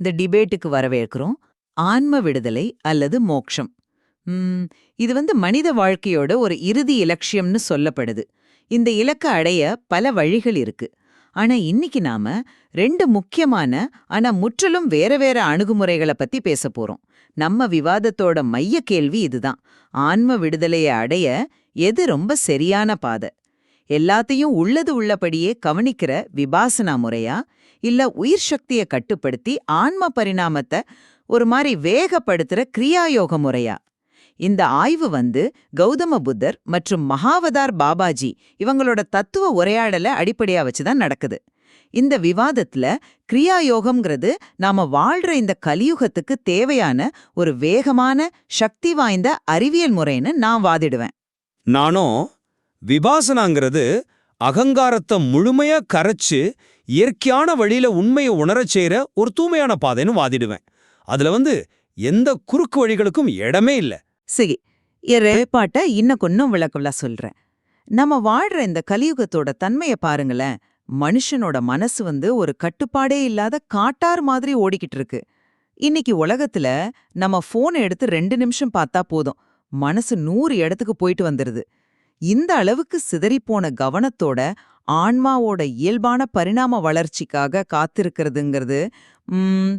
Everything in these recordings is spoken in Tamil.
இந்த டிபேட்டுக்கு வரவேற்கிறோம். ஆன்ம விடுதலை அல்லது மோக்ஷம். இது வந்து மனித வாழ்க்கையோட ஒரு இறுதி இலட்சியம்னு சொல்லப்படுது. இந்த இலக்கை அடைய பல வழிகள் இருக்கு. ஆனா இன்னைக்கு நாம ரெண்டு முக்கியமான ஆனா முற்றிலும் வேற வேற அணுகுமுறைகளை பத்தி பேச போறோம். நம்ம விவாதத்தோட மைய கேள்வி இதுதான். ஆன்ம விடுதலையை அடைய எது ரொம்ப சரியான பாதை? எல்லாத்தையும் உள்ளது உள்ளபடியே கவனிக்கிற விபாசனா முறையா? இல்ல உயிர் சக்தியை கட்டுப்படுத்தி ஆன்ம பரிணாமத்தை ஒரு மாதிரி வேகப்படுத்துற கிரியாயோக முறையா? இந்த ஆய்வு வந்து கௌதம புத்தர் மற்றும் மகாவதார் பாபாஜி இவங்களோட தத்துவ உரையாடலை அடிப்படையா வச்சுதான் நடக்குது. இந்த விவாதத்துல கிரியாயோகம்ங்கிறது நாம வாழ்ற இந்த கலியுகத்துக்கு தேவையான ஒரு வேகமான சக்தி வாய்ந்த அறிவியல் முறைன்னு நான் வாதிடுவேன். நானும் விபாசனாங்கிறது அகங்காரத்தை முழுமையா கரைச்சு இயற்கையான வழியில உண்மையை உணரச் செய்கிற ஒரு தூய்மையான பாதைன்னு வாதிடுவேன். அதுல வந்து எந்த குறுக்கு வழிகளுக்கும் இடமே இல்ல. சரி பாட்டை இன்னும் கொஞ்சம் விளக்கவலா சொல்றேன். நம்ம வாழ்ற இந்த கலியுகத்தோட தன்மையை பாருங்களேன். மனுஷனோட மனசு வந்து ஒரு கட்டுப்பாடே இல்லாத காட்டார் மாதிரி ஓடிக்கிட்டு இருக்கு. இன்னைக்கு உலகத்துல நம்ம ஃபோனை எடுத்து ரெண்டு நிமிஷம் பார்த்தா போதும். மனசு நூறு இடத்துக்கு போயிட்டு வந்துருது. இந்த அளவுக்கு சிதறிப்போன கவனத்தோட ஆன்மாவோட இயல்பான பரிணாம வளர்ச்சிக்காக காத்திருக்கிறதுங்கிறது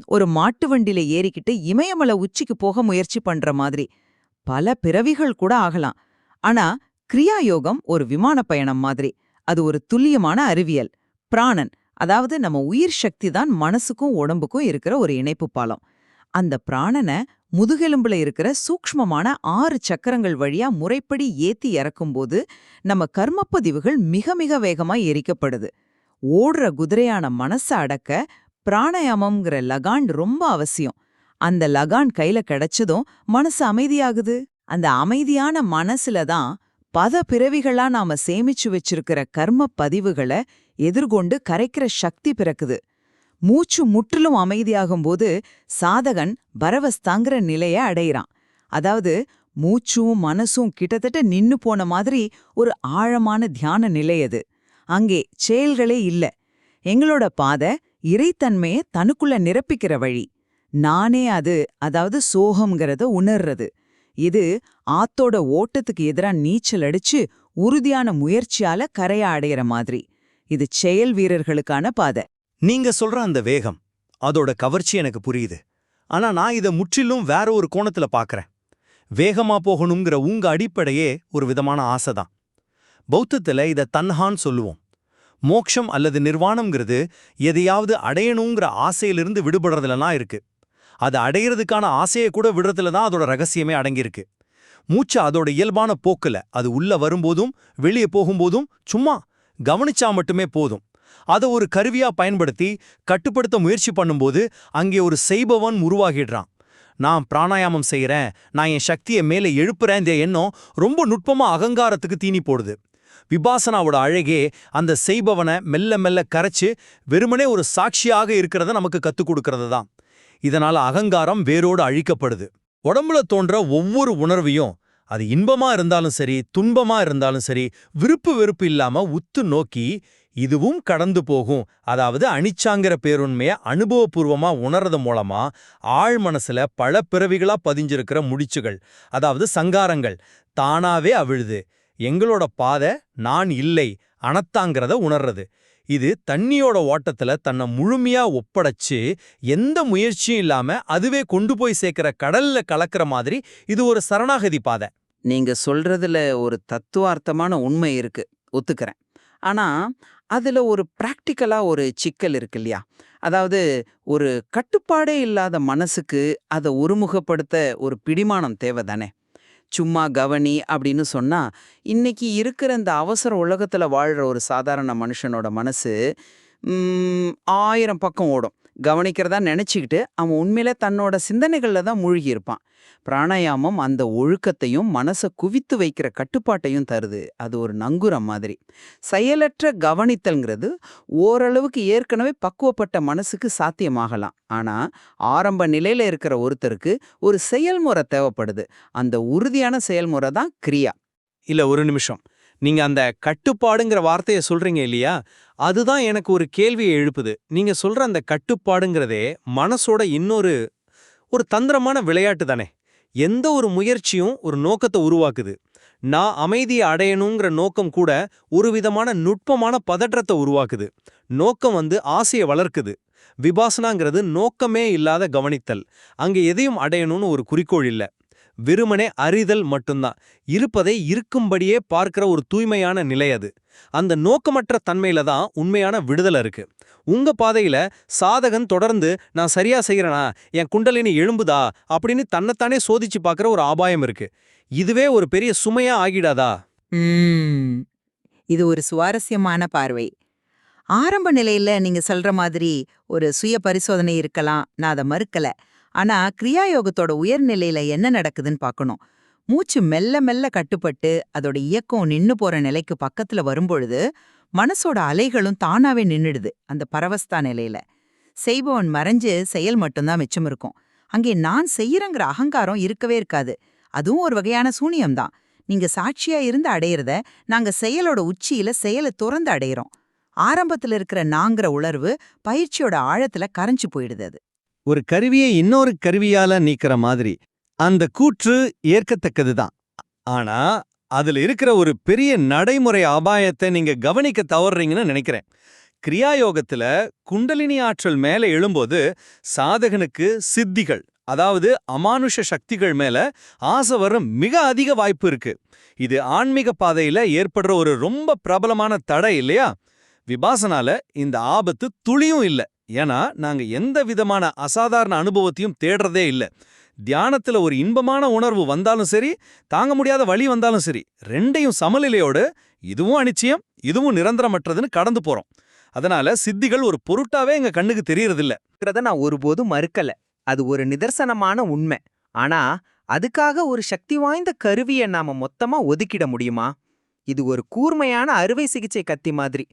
ஒரு மாட்டு வண்டியில ஏறிக்கிட்டு இமயமலை உச்சிக்கு போக முயற்சி பண்ற மாதிரி. பல பிறவிகள் கூட ஆகலாம். ஆனா கிரியாயோகம் ஒரு விமான பயணம் மாதிரி. அது ஒரு துல்லியமான அறிவியல். பிராணன் அதாவது நம்ம உயிர் சக்தி தான் மனசுக்கும் உடம்புக்கும் இருக்கிற ஒரு இணைப்பு பாலம். அந்த பிராணனை முதுகெலும்புல இருக்கிற சூக்ஷ்மமான ஆறு சக்கரங்கள் வழியா முறைப்படி ஏத்தி இறக்கும்போது நம்ம கர்மப்பதிவுகள் மிக மிக வேகமா எரிக்கப்படுது. ஓடுற குதிரையான மனச அடக்க பிராணாயாமம்ங்கிற லகான் ரொம்ப அவசியம். அந்த லகான் கையில கிடைச்சதும் மனசு அமைதியாகுது. அந்த அமைதியான மனசுல தான் பத பிறவிகளா நாம சேமிச்சு வச்சிருக்கிற கர்ம பதிவுகளை எதிர்கொண்டு கரைக்கிற சக்தி பிறக்குது. மூச்சு முற்றிலும் அமைதியாகும்போது சாதகன் பரவஸ்தாங்கிற நிலைய அடையிறான் அதாவது மூச்சும் மனசும் கிட்டத்தட்ட நின்னு போன மாதிரி ஒரு ஆழமான தியான நிலை அது. அங்கே செயல்களே இல்ல. எங்களோட பாதை இறைத்தன்மையை தனக்குள்ள நிரப்பிக்கிற வழி. நானே அது அதாவது சோகம்ங்கிறத உணர்றது. இது ஆத்தோட ஓட்டத்துக்கு எதிரா நீச்சல் அடிச்சு உறுதியான முயற்சியால கரைய அடையிற மாதிரி. இது செயல் வீரர்களுக்கான பாதை. நீங்க சொல்ற அந்த வேகம் அதோட கவர்ச்சி எனக்கு புரியுது. ஆனா நான் இத முற்றிலும் வேற ஒரு கோணத்துல பாக்குறேன். வேகமா போகணுங்கிற உங்க அடிப்படையே ஒரு விதமான ஆசைதான். பௌத்தத்துல இத தன்ஹான் சொல்லுவோம். மோக்ஷம் அல்லது நிர்வாணம்ங்கிறது எதையாவது அடையணுங்கிற ஆசையிலிருந்து விடுபடுறதுலனா இருக்கு. அதை அடையிறதுக்கான ஆசையை கூட விடுறதுல தான் அதோட ரகசியமே அடங்கியிருக்கு. மூச்சு அதோட இயல்பான போக்குல அது உள்ள வரும்போதும் வெளியே போகும்போதும் சும்மா கவனிச்சா மட்டுமே போதும். அதை ஒரு கருவியா பயன்படுத்தி கட்டுப்படுத்த முயற்சி பண்ணும்போது அங்கே ஒரு செய்பவன் உருவாகிடுறான். நான் பிராணாயாமம் செய்யறேன் நான் என் சக்தியை மேலே எழுப்புறேன். இந்த எண்ணம் ரொம்ப நுட்பமா அகங்காரத்துக்கு தீனி போடுது. விபாசனாவோட அழகே அந்த செய்பவனை மெல்ல மெல்ல கரைச்சு வெறுமனே ஒரு சாட்சியாக இருக்கிறத நமக்கு கற்றுக் கொடுக்கறது தான். இதனால அகங்காரம் வேரோடு அழிக்கப்படுது. உடம்புல தோன்ற ஒவ்வொரு உணர்வையும் அது இன்பமா இருந்தாலும் சரி துன்பமா இருந்தாலும் சரி விருப்பு வெறுப்பு இல்லாம உத்து நோக்கி இதுவும் கடந்து போகும். அதாவது அனிச்சாங்கிற பேருண்மையை அனுபவபூர்வமா உணர்றது மூலமா ஆழ் மனசுல பல பிறவிகளா பதிஞ்சிருக்கிற முடிச்சுகள் அதாவது சங்காரங்கள் தானாவே அவிழுது. எங்களோட பாதை நான் இல்லை அனத்தாங்கிறத உணர்றது. இது தண்ணியோட ஓட்டத்துல தன்னை முழுமையா ஒப்படைச்சு எந்த முயற்சியும் இல்லாம அதுவே கொண்டு போய் சேர்க்கிற கடல்ல கலக்கிற மாதிரி இது ஒரு சரணாகதி பாதை. நீங்க சொல்றதுல ஒரு தத்துவார்த்தமான உண்மை இருக்கு. ஒத்துக்கிறேன். ஆனா அதில் ஒரு ப்ராக்டிக்கலாக ஒரு சிக்கல் இருக்கு இல்லையா? அதாவது ஒரு கட்டுப்பாடே இல்லாத மனசுக்கு அதை ஒருமுகப்படுத்த ஒரு பிடிமானம் தேவை தானே? சும்மா கவனி அப்படின்னு சொன்னால் இன்னைக்கு இருக்கிற இந்த அவசர உலகத்துல வாழ்கிற ஒரு சாதாரண மனுஷனோட மனசு ஆயிரம் பக்கம் ஓடும். கவனிக்கிறதா நினச்சிக்கிட்டு அவன் உண்மையில தன்னோட சிந்தனைகளில் தான் மூழ்கியிருப்பான். பிராணாயாமம் அந்த ஒழுக்கத்தையும் மனசை குவித்து வைக்கிற கட்டுப்பாட்டையும் தருது. அது ஒரு நங்குரம் மாதிரி. செயலற்ற கவனித்தல்ங்கிறது ஓரளவுக்கு ஏற்கனவே பக்குவப்பட்ட மனசுக்கு சாத்தியமாகலாம். ஆனா ஆரம்ப நிலையில இருக்கிற ஒருத்தருக்கு ஒரு செயல்முறை தேவைப்படுது. அந்த உறுதியான செயல்முறை தான் கிரியா. இல்ல ஒரு நிமிஷம். நீங்க அந்த கட்டுப்பாடுங்கிற வார்த்தையை சொல்றீங்க இல்லையா? அதுதான் எனக்கு ஒரு கேள்வியை எழுப்புது. நீங்க சொல்ற அந்த கட்டுப்பாடுங்கிறதே மனசோட இன்னொரு ஒரு தந்திரமான விளையாட்டு தானே. எந்த ஒரு முயற்சியும் ஒரு நோக்கத்தை உருவாக்குது. நான் அமைதியை அடையணுங்கிற நோக்கம் கூட ஒரு விதமான நுட்பமான பதற்றத்தை உருவாக்குது. நோக்கம் வந்து ஆசையை வளர்க்குது. விபாசனாங்கிறது நோக்கமே இல்லாத கவனித்தல். அங்க எதையும் அடையணும்னு ஒரு குறிக்கோள் இல்ல. வெறுமனே அறிதல் மட்டும்தான். இருப்பதை இருக்கும்படியே பார்க்கிற ஒரு தூய்மையான நிலை அது. அந்த நோக்கமற்ற தன்மையில தான் உண்மையான விடுதலை இருக்கு. உங்க பாதையில சாதகன் தொடர்ந்து நான் சரியா செய்யறனா என் குண்டலினி எழும்புதா? அப்படின்னு தன்னைத்தானே சோதிச்சு பார்க்கிற ஒரு ஆபாயம் இருக்கு. இதுவே ஒரு பெரிய சுமையா ஆகிடாதா? இது ஒரு சுவாரஸ்யமான பார்வை. ஆரம்ப நிலையில நீங்க சொல்ற மாதிரி ஒரு சுய பரிசோதனை இருக்கலாம். நான் அதை மறுக்கல. ஆனா கிரியாயோகத்தோட உயர்நிலையில என்ன நடக்குதுன்னு பார்க்கணும் மூச்சு மெல்ல மெல்ல கட்டுப்பட்டு அதோட இயக்கம் நின்னு போற நிலைக்கு பக்கத்துல வரும்பொழுது மனசோட அலைகளும் தானாவே நின்னுடுது அந்த பரவஸ்தா நிலையில. செய்பவன் மறைஞ்சு செயல் மட்டும்தான் மிச்சம் இருக்கும். அங்கே நான் செய்யறங்கிற அகங்காரம் இருக்கவே இருக்காது. அதுவும் ஒரு வகையான சூனியம்தான். நீங்க சாட்சியா இருந்து அடையிறத நாங்க செயலோட உச்சியில செயலை துறந்து அடையிறோம். ஆரம்பத்துல இருக்கிற நாங்கிற உணர்வு பயிற்சியோட ஆழத்துல கரைஞ்சு போயிடுது அது. ஒரு கருவியை இன்னொரு கருவியால நீக்கிற மாதிரி அந்த கூற்று ஏற்கத்தக்கதுதான். ஆனா அதுல இருக்கிற ஒரு பெரிய நடைமுறை அபாயத்தை நீங்க கவனிக்க தவறுறீங்கன்னு நினைக்கிறேன். கிரியாயோகத்துல குண்டலினி ஆற்றல் மேல எழும்போது சாதகனுக்கு சித்திகள் அதாவது அமானுஷ சக்திகள் மேல ஆசை வரும் மிக அதிக வாய்ப்பு இருக்கு. இது ஆன்மீக பாதையில ஏற்படுற ஒரு ரொம்ப பிரபலமான தடை இல்லையா? விபாசனால இந்த ஆபத்து துளியும் இல்ல. ஏன்னா நாங்க எந்த விதமான அசாதாரண அனுபவத்தையும் தேடுறதே இல்ல. தியானத்துல ஒரு இன்பமான உணர்வு வந்தாலும் சரி தாங்க முடியாத வழி வந்தாலும் சரி ரெண்டையும் சமநிலையோடு இதுவும் அனிச்சயம் இதுவும் நிரந்தரமற்றதுன்னு கடந்து போறோம். அதனால சித்திகள் ஒரு பொருட்டாவே எங்க கண்ணுக்கு தெரியறதில்ல. நான் ஒருபோதும் மறுக்கல. அது ஒரு நிதர்சனமான உண்மை. ஆனா அதுக்காக ஒரு சக்தி வாய்ந்த கருவியை நாம மொத்தமா ஒதுக்கிட முடியுமா? இது ஒரு கூர்மையான அறுவை சிகிச்சை கத்தி மாதிரி.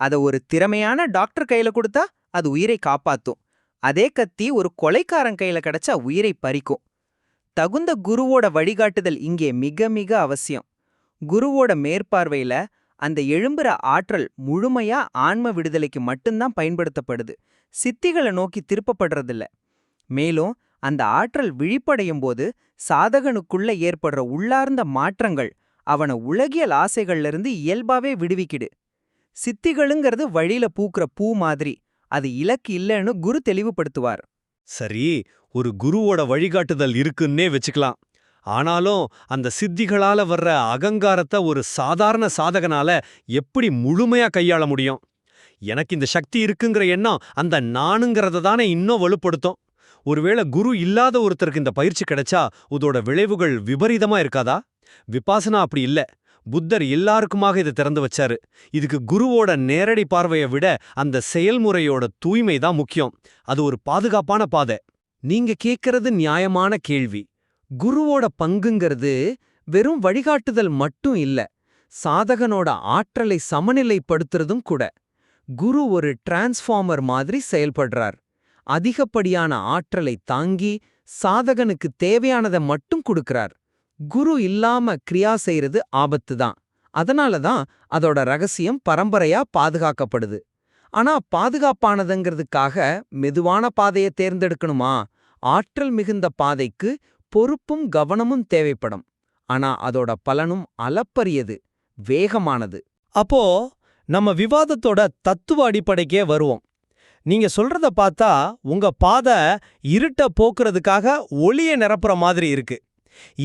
அத ஒரு திறமையான டாக்டர் கையில கொடுத்தா அது உயிரை காப்பாத்தும். அதே கத்தி ஒரு கொலைக்காரன் கையில கிடைச்சா உயிரை பறிக்கும். தகுந்த குருவோட வழிகாட்டுதல் இங்கே மிக மிக அவசியம். குருவோட மேற்பார்வையில அந்த எழும்புற ஆற்றல் முழுமையா ஆன்ம விடுதலைக்கு மட்டும்தான் பயன்படுத்தப்படுது. சித்திகளை நோக்கி திருப்பப்படுறதில்ல. மேலும் அந்த ஆற்றல் விழிப்படையும் போது சாதகனுக்குள்ள ஏற்படுற உள்ளார்ந்த மாற்றங்கள் அவன உலகியல் ஆசைகள்ல இருந்து இயல்பாவே விடுவிக்கிடு சித்திகளுங்கிறது வழியில பூக்குற பூ மாதிரி. அது இலக்கு இல்லைன்னு குரு தெளிவுபடுத்துவார். சரி ஒரு குருவோட வழிகாட்டுதல் இருக்குன்னே வச்சுக்கலாம். ஆனாலும் அந்த சித்திகளால வர்ற அகங்காரத்தை ஒரு சாதாரண சாதகனால எப்படி முழுமையா கையாள முடியும்? எனக்கு இந்த சக்தி இருக்குங்கிற எண்ணம் அந்த நானுங்கிறத தானே இன்னும் வலுப்படுத்தும். ஒருவேளை குரு இல்லாத ஒருத்தருக்கு இந்த பயிற்சி கிடைச்சா இதோட விளைவுகள் விபரீதமா இருக்காதா? விபாசனா அப்படி இல்ல. புத்தர் எல்லாருக்குமாக இதை திறந்து வச்சாரு. இதுக்கு குருவோட நேரடி பார்வையை விட அந்த செயல்முறையோட தூய்மை தான் முக்கியம். அது ஒரு பாதுகாப்பான பாதை. நீங்க கேட்கறது நியாயமான கேள்வி. குருவோட பங்குங்கிறது வெறும் வழிகாட்டுதல் மட்டும் இல்ல சாதகனோட ஆற்றலை சமநிலைப்படுத்துறதும் கூட. குரு ஒரு டிரான்ஸ்ஃபார்மர் மாதிரி செயல்படுறார். அதிகப்படியான ஆற்றலை தாங்கி சாதகனுக்கு தேவையானதை மட்டும் கொடுக்கறார். குரு இல்லாம கிரியா செய்யறது ஆபத்து தான் அதனால தான் அதோட ரகசியம் பரம்பரையா பாதுகாக்கப்படுது. ஆனா பாதுகாப்பானதுங்கிறதுக்காக மெதுவான பாதையை தேர்ந்தெடுக்கணுமா? ஆற்றல் மிகுந்த பாதைக்கு பொறுப்பும் கவனமும் தேவைப்படும். ஆனா அதோட பலனும் அளப்பரியது வேகமானது. அப்போ நம்ம விவாதத்தோட தத்துவ அடிப்படைக்கே வருவோம். நீங்க சொல்றத பார்த்தா உங்க பாதை இருட்ட போக்குறதுக்காக ஒளிய நிரப்புற மாதிரி இருக்கு.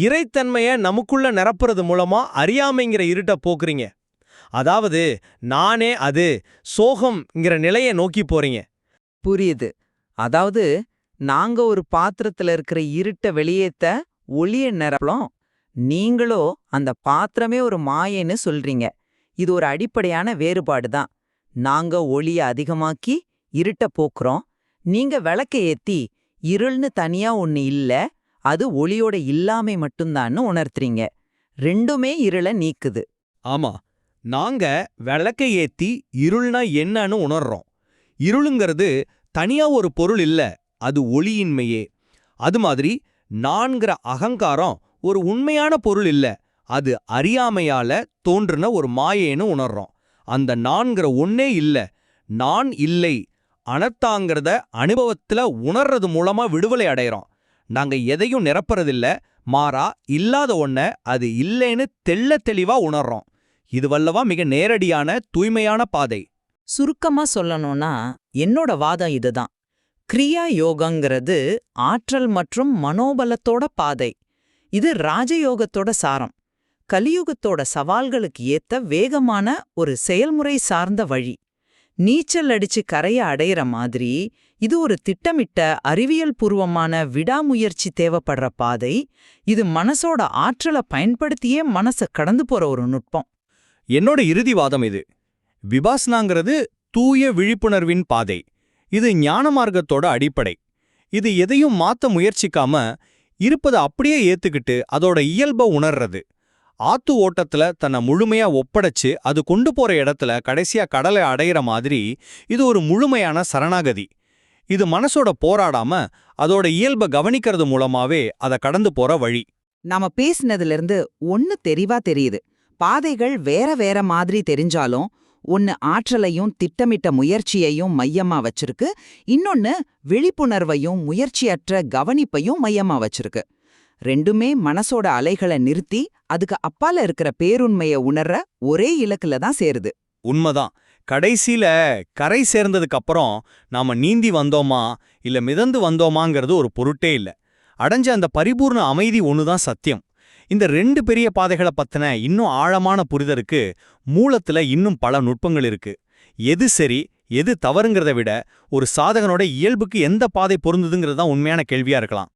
இறைத்தன்மைய நமக்குள்ள நிரப்புறது மூலமா அறியாமைங்கிற இருட்டை போக்குறீங்க. அதாவது நானே அது சோகம்ங்கிற நிலையை நோக்கி போறீங்க. புரியுது. அதாவது நாங்க ஒரு பாத்திரத்துல இருக்கிற இருட்ட வெளியேத்த ஒளிய நிரப்பலாம் நீங்களோ அந்த பாத்திரமே ஒரு மாயன்னு சொல்றீங்க. இது ஒரு அடிப்படையான வேறுபாடு தான். நாங்க ஒளிய அதிகமாக்கி இருட்ட போக்குறோம். நீங்க விளக்க ஏத்தி இருள்னு தனியா ஒன்னு இல்ல அது ஒளியோட இல்லாமை மட்டும்தான்னு உணர்த்துறீங்க. ரெண்டுமே இருள நீக்குது. ஆமா. நாங்க விளக்கை ஏத்தி இருள்னா என்னன்னு உணர்றோம். இருளுங்கிறது தனியா ஒரு பொருள் இல்ல அது ஒளியின்மையே. அது மாதிரி நான்கிற அகங்காரம் ஒரு உண்மையான பொருள் இல்ல அது அறியாமையால தோன்றுன ஒரு மாயேன்னு உணர்றோம். அந்த நான்கிற ஒன்னே இல்ல நான் இல்லை அனத்தாங்கிறத அனுபவத்துல உணர்றது மூலமா விடுதலை அடையறோம். நாங்க எதையும் நிரப்புறதில்ல. மாறா இல்லாத ஒன்ன அது இல்லைன்னு தெள்ள தெளிவா உணர்றோம். இது வல்லவா மிக நேரடியான தூய்மையான பாதை. சுருக்கமா சொல்லணும்னா என்னோட வாதம் இதுதான். கிரியா யோகங்கிறது ஆற்றல் மற்றும் மனோபலத்தோட பாதை. இது ராஜயோகத்தோட சாரம். கலியுகத்தோட சவால்களுக்கு ஏத்த வேகமான ஒரு செயல்முறை சார்ந்த வழி. நீச்சல் அடிச்சு கரைய அடையிற மாதிரி இது ஒரு திட்டமிட்ட அறிவியல் பூர்வமான விடாமுயற்சி தேவைப்படுற பாதை. இது மனசோட ஆற்றலை பயன்படுத்தியே மனச கடந்து போற ஒரு நுட்பம். என்னோட இறுதி வாதம் இது. விபாசனாங்கிறது தூய விழிப்புணர்வின் பாதை. இது ஞான மார்க்கத்தோட அடிப்படை. இது எதையும் மாத்த முயற்சிக்காம இருப்பதை அப்படியே ஏத்துக்கிட்டு அதோட இயல்ப உணர்றது. ஆத்து ஓட்டத்துல தன்னை முழுமையா ஒப்படைச்சு அது கொண்டு போற இடத்துல கடைசியா கடலை அடையிற மாதிரி இது ஒரு முழுமையான சரணாகதி. இது மனசோட போராடாம அதோட இயல்ப கவனிக்கிறது மூலமாவே அதை கடந்து போற வழி. நாம பேசினதுல இருந்து ஒன்னு தெளிவா தெரியுது. பாதைகள் வேற வேற மாதிரி தெரிஞ்சாலும் ஒன்னு ஆற்றலையும் திட்டமிட்ட முயற்சியையும் மையமா வச்சிருக்கு. இன்னொன்னு விழிப்புணர்வையும் முயற்சியற்ற கவனிப்பையும் மையமா வச்சிருக்கு. ரெண்டுமே மனசோட அலைகளை நிறுத்தி அதுக்கு அப்பால இருக்கிற பேருண்மைய உணர்ற ஒரே இலக்குல தான் சேருது. உண்மைதான். கடைசியில கரை சேர்ந்ததுக்கு அப்புறம் நாம நீந்தி வந்தோமா இல்ல மிதந்து வந்தோமாங்கிறது ஒரு பொருட்டே இல்ல. அடைஞ்ச அந்த பரிபூர்ண அமைதி ஒண்ணுதான் சத்தியம். இந்த ரெண்டு பெரிய பாதைகளை பத்தின இன்னும் ஆழமான புரிதலுக்கு மூலத்துல இன்னும் பல நுட்பங்கள் இருக்கு. எது சரி எது தவறுங்கிறத விட ஒரு சாதகனோட இயல்புக்கு எந்த பாதை பொருந்துதுங்கிறது தான் உண்மையான கேள்வியா இருக்கலாம்.